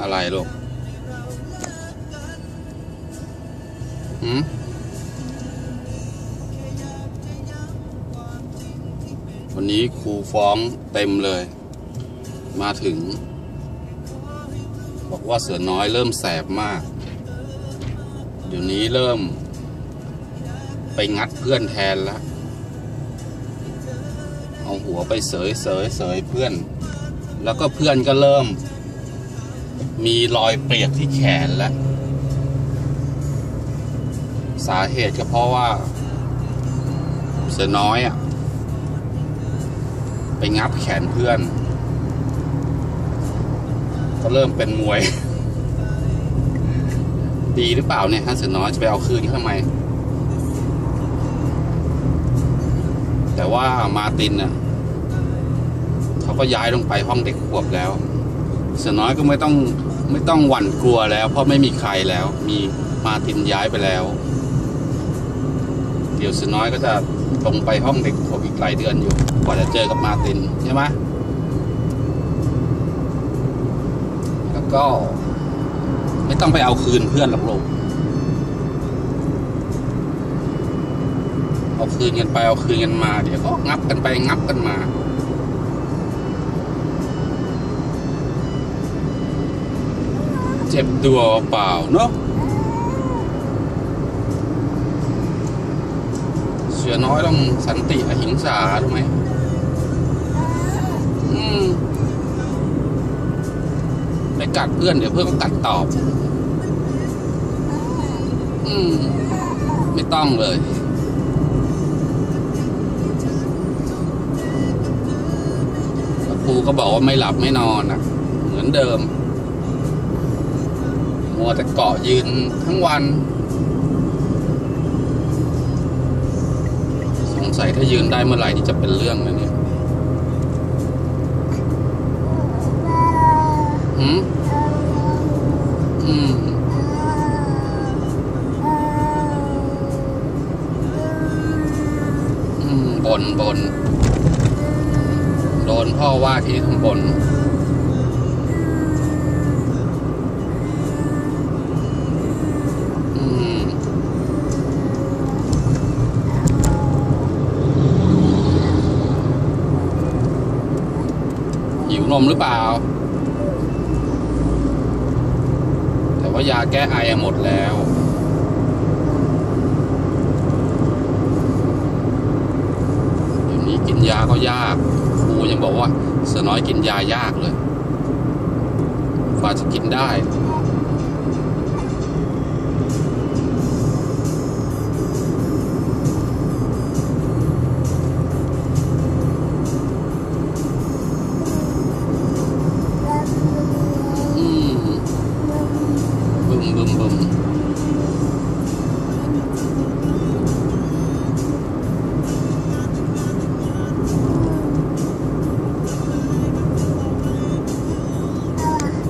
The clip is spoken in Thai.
อะไรลูกหืมวันนี้ครูฟ้องเต็มเลย มาถึง บอกว่าเสือน้อยเริ่มแสบมาก เดี๋ยวนี้เริ่ม ไปงัดเพื่อนแทนแล้วเอาหัวไปเสยเสยเสยเพื่อน แล้วก็เพื่อนก็เริ่ม มีรอยเปียกที่แขนแล้วสาเหตุก็เพราะว่า เสือน้อยอะ ไปงับแขนเพื่อน ก็เริ่มเป็นมวย ดีหรือเปล่าเนี่ยฮะเสือน้อยจะไปเอาคืนทำไม แต่ว่ามาตินน่ะเขาก็ย้ายลงไปห้องเด็กขวบแล้ว เสือน้อยก็ไม่ต้องไม่ต้องหวั่นกลัวแล้ว เพราะไม่มีใครแล้ว มีมาตินย้ายไปแล้ว เดี๋ยวเสือน้อยก็จะลงไปห้องเด็กขวบอีกหลายเดือนอยู่ กว่าจะเจอกับมาตินใช่ไหมแล้วก็ ไม่ต้องไปเอาคืนเพื่อนหรอกลูกเอาคืนกันไปเอาคืนกันมา เดี๋ยวก็งับกันไปงับกันมา จ็บตัวเปล่าเนาะเสือน้อยต้องสันติอหิงสาถูกไหมอืมไปกัดเพื่อนเดี๋ยวเพื่อนก็กัดตอบ อืม ไม่ต้องเลยครูก็บอกว่าไม่หลับไม่นอนอะ เหมือนเดิม วแต่เกาะยืนทั้งวัน สงสัยถ้ายืนได้เมื่อไหร่ที่จะเป็นเรื่องนะเนี่ยหืมอืมอืมบนบนโดนพ่อว่าที่ข้างบน หิวนมหรือเปล่า แต่ว่ายาแก้ไอหมดแล้วเดี๋ยวนี้กินยาก็ยากครูยังบอกว่าเสือน้อยกินยายากเลยกว่าจะกินได้ Lumbo.